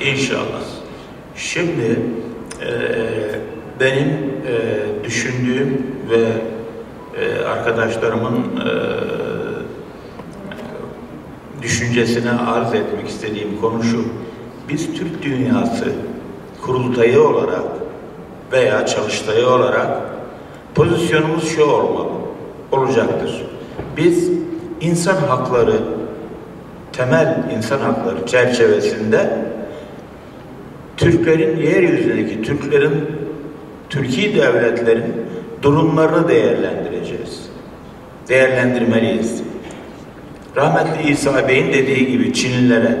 İnşallah. Şimdi e, benim e, düşündüğüm ve e, arkadaşlarımın e, düşüncesine arz etmek istediğim konu şu. Biz Türk dünyası kurultayı olarak veya çalıştayı olarak pozisyonumuz şu olmalı, olacaktır. Biz insan hakları, temel insan hakları çerçevesinde Türklerin, yeryüzündeki Türklerin, Türkiye devletlerin durumlarını değerlendireceğiz. Değerlendirmeliyiz. Rahmetli İsa Bey'in dediği gibi Çinlilere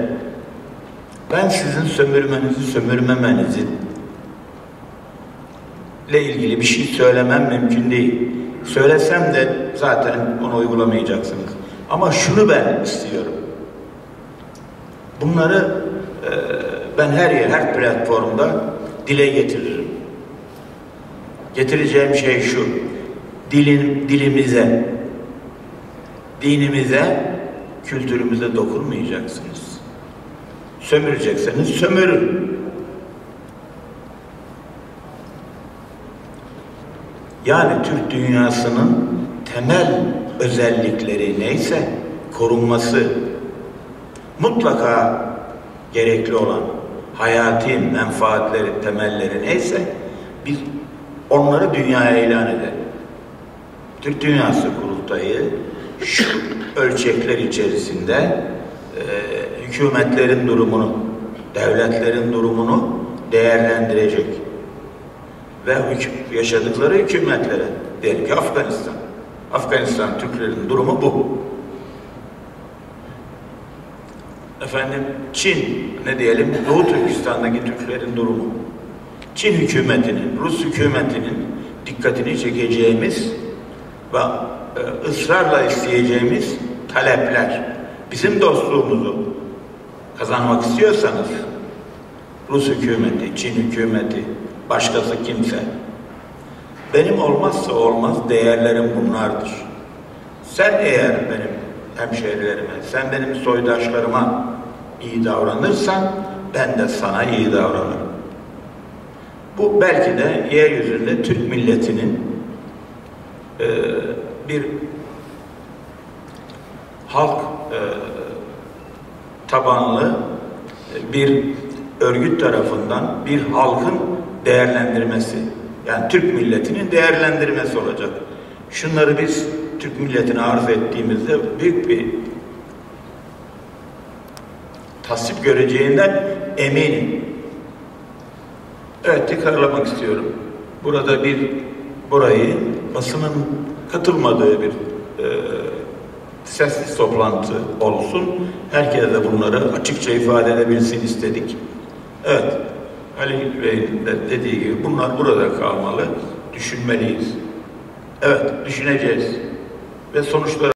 ben sizin sömürmenizi, sömürmemenizi ile ilgili bir şey söylemem mümkün değil. Söylesem de zaten onu uygulamayacaksınız. Ama şunu ben istiyorum. Bunları e, ben her yer, her platformda dile getiririm. Getireceğim şey şu. Dilin, dilimize, dinimize, kültürümüze dokunmayacaksınız. Sömürecekseniz sömürün. Yani Türk dünyasının temel özellikleri neyse korunması mutlaka gerekli olan hayati menfaatleri, temelleri neyse biz onları dünyaya ilan edelim. Türk Dünyası Kurultayı şu ölçekler içerisinde e, hükümetlerin durumunu, devletlerin durumunu değerlendirecek ve yaşadıkları hükümetlere diyelim ki Afganistan. Afganistan Türklerin durumu bu. Efendim Çin ne diyelim Doğu Türkistan'daki Türklerin durumu. Çin hükümetinin, Rus hükümetinin dikkatini çekeceğimiz ve e, ısrarla isteyeceğimiz talepler. Bizim dostluğumuzu kazanmak istiyorsanız Rus hükümeti, Çin hükümeti, başkası kimse. Benim olmazsa olmaz değerlerim bunlardır. Sen eğer benim hemşehrilerime, sen benim soydaşlarıma iyi davranırsan ben de sana iyi davranırım. Bu belki de yeryüzünde Türk milletinin e, bir halk e, tabanlı e, bir örgüt tarafından bir halkın değerlendirmesi. Yani Türk milletinin değerlendirmesi olacak. Şunları biz Türk milletine arz ettiğimizde büyük bir tasvip göreceğinden eminim. Evet tekrarlamak istiyorum. Burada bir burayı basının katılmadığı bir e, sessiz toplantı olsun. Herkes de bunları açıkça ifade edebilsin istedik. Evet, Ali Bey'in de dediği gibi bunlar burada kalmalı. Düşünmeliyiz. Evet, düşüneceğiz. Ve sonuçları